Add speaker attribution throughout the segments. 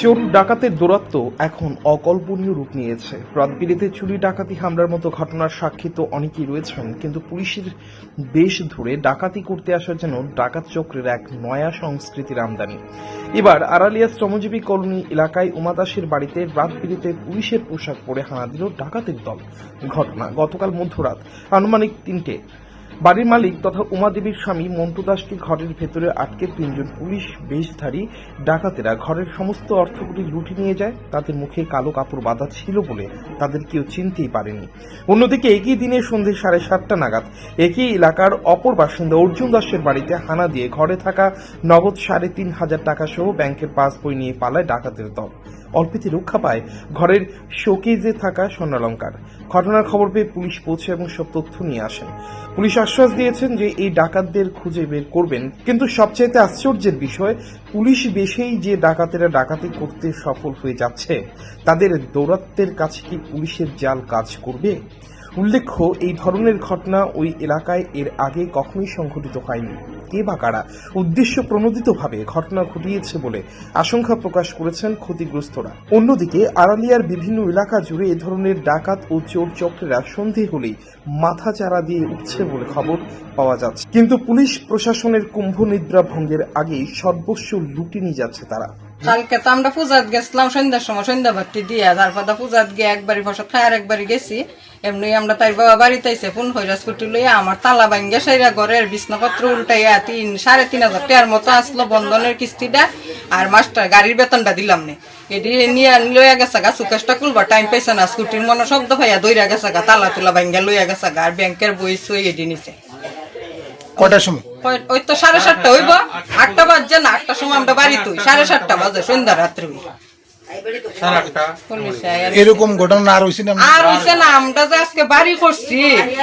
Speaker 1: চোর ডাকাতের দৌরাত্ম এখন অকল্পনীয় রূপ নিয়েছে। রাতবিরেতে চুরি, ডাকাতি, হামলার মতো ঘটনার সাক্ষী তো অনেকেই রয়েছেন, কিন্তু পুলিশের বেশ ধরে ডাকাতি করতে আসা যেন ডাকাত চক্রের এক নয়া সংস্কৃতির আমদানি। এবার আড়ালিয়া শ্রমজীবী কলোনি এলাকায় উমাদাসের বাড়িতে রাতবিরেতে পুলিশের পোশাক পরে হানা দিল ডাকাতের দল। ঘটনা, গতকাল মধ্যরাত, আনুমানিক তিনটে। বাড়ির মালিক তথা উমাদেবীর স্বামী মন্টু দাসকে ঘরের ভেতরে আটকে তিনজন পুলিশ বেশধারী ডাকাতেরা ঘরের সমস্ত অর্থগুলি লুটে নিয়ে যায়। তাদের মুখে কালো কাপড় বাঁধা ছিল বলে তাদের কেউ চিনতেই পারেনি। অন্যদিকে একই দিনে সন্ধে সাড়ে সাতটা নাগাদ একই এলাকার অপর বাসিন্দা অর্জুন দাসের বাড়িতে হানা দিয়ে ঘরে থাকা নগদ সাড়ে তিন হাজার টাকা সহ ব্যাংকের পাসবই নিয়ে পালায় ডাকাতের দল। অল্পেতে রক্ষা পায় ঘরের শোকেজে থাকা স্বর্ণালঙ্কার। ঘটনার খবর পেয়ে পুলিশ পৌঁছে এবং সব তথ্য নিয়ে আসেন। পুলিশ আশ্বাস দিয়েছেন যে এই ডাকাতদের খুঁজে বের করবেন। কিন্তু সবচেয়ে আশ্চর্যের বিষয়, পুলিশ বেশেই যে ডাকাতেরা ডাকাতি করতে সফল হয়ে যাচ্ছে, তাদের দৌরাত্মের কাছে কি পুলিশের জাল কাজ করবে? উল্লেখ্য, এই ধরনের ঘটনা ওই এলাকায় এর আগে কখনোই সংঘটিত হয়নি। কে বা কারা? উদ্দেশ্য প্রণোদিতভাবে ঘটনা ঘটিয়েছে বলে আশঙ্কা প্রকাশ করেছেন ক্ষতিগ্রস্তরা। অন্যদিকে আড়ালিয়ার বিভিন্ন এলাকা জুড়ে এ ধরনের ডাকাত ও চোর চক্রেরা সন্ধে হলেই মাথা চারা দিয়ে উঠছে বলে খবর পাওয়া যাচ্ছে। কিন্তু পুলিশ, প্রশাসনের কুম্ভ নিদ্রা ভঙ্গের আগেই সর্বস্ব লুটে নিয়ে যাচ্ছে তারা।
Speaker 2: কালকে তো আমরা পূজাত গেছিলাম, সন্ধ্যার সময় সন্ধ্যা বাতি দিয়া, তারপর তো পূজাত গিয়ে একবারই ফসল খাই আর একবারই গেছি। এমনি আমরা তাই বাবা বাড়িতে আইসে ফোন হইরা স্কুটি লইয়া আমার তালা ভাঙ্গা সাইরা ঘরের বিছনাপত্র উল্টাইয়া তিন, সাড়ে তিন হাজার টাকার মতো আসলো বন্ধনের কিস্তিটা, আর মাস্টার গাড়ির বেতনটা দিলাম নে। এটি নিয়ে লইয়া গেছে গা, সুকেশটা খুলবা টাইম পাইছে না, স্কুটির মনে শব্দ ভাইয়া দইরা গেছে গা, তালা তুলা ভাঙ্গা লইয়া গেছে গা, আর ব্যাংকের বই সই এটি নিছে।
Speaker 3: কটার সময়?
Speaker 2: ওই- তো সাড়ে সাতটা হইব। আটটা বাজছে না আটটার সময় আমরা বাড়ি তুই। সাড়ে সাতটা বাজে সন্ধ্যা রাত্রে
Speaker 3: এরকম ঘটনা আর হয়েছে না?
Speaker 2: আর হইছে না আমরা যে আজকে বাড়ি করছি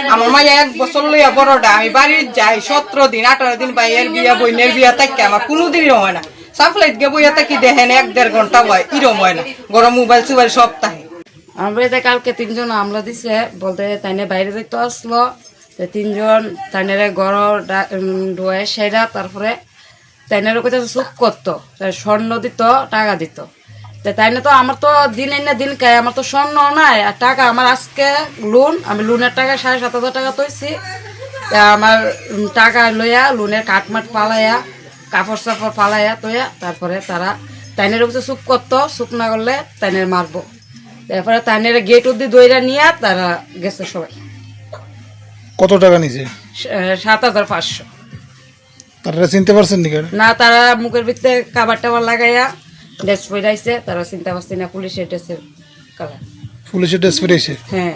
Speaker 2: আমার মাইয়া এক বছর লইয়া বড়টা আমি বাড়ি যাই সতেরো দিন আঠারো দিন ভাইয়ের বিয়া বইনের বিয়া থাকি আমার কোনোদিনই হয় না। সাফলাইট গে বইয়া থাকি দেখেন এক দেড় ঘণ্টা হয় ইরম হয় না। গরম মোবাইল সুবাইল সব থাকে।
Speaker 4: আমরা কালকে তিনজন আমলা দিছে বলতে তাই বাইরে দেখতে আসলো তিনজন তাইনের গড় ডোয়ে সেরা, তারপরে তাইনের কাছে চুপ করতো স্বর্ণ দিত, টাকা দিত। তাইনে তো আমার তো দিন এনে দিন খায়, আমার তো স্বর্ণ নাই, আর টাকা আমার আজকে লোন, আমি লোনের টাকা সাড়ে সাত হাজার টাকা তৈছি। আমার টাকা লইয়া লোনের কাঠমাট পালাইয়া, কাপড় চাপড় পালাইয়া তৈয়া, তারপরে তারা তাইনের কাছে চুপ করতো, চুপ না করলে তাইনের মারবো। তারপরে তাইনের গেট অব্দি দইরা নিয়ে তারা গেছে সবাই।
Speaker 3: কত টাকা নিছে?
Speaker 4: সাত হাজার পাঁচশো।
Speaker 3: তারা চিনতে পারছেন নাকি
Speaker 4: না তারা মুখের ভিতরে কাবার টাবার লাগাইয়া ড্রেস আইছে তারা চিনতে পারছে না পুলিশের ড্রেসের কালার
Speaker 3: পুলিশের ড্রেস পরে
Speaker 4: হ্যাঁ।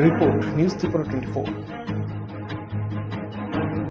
Speaker 1: Report news Tripura twenty four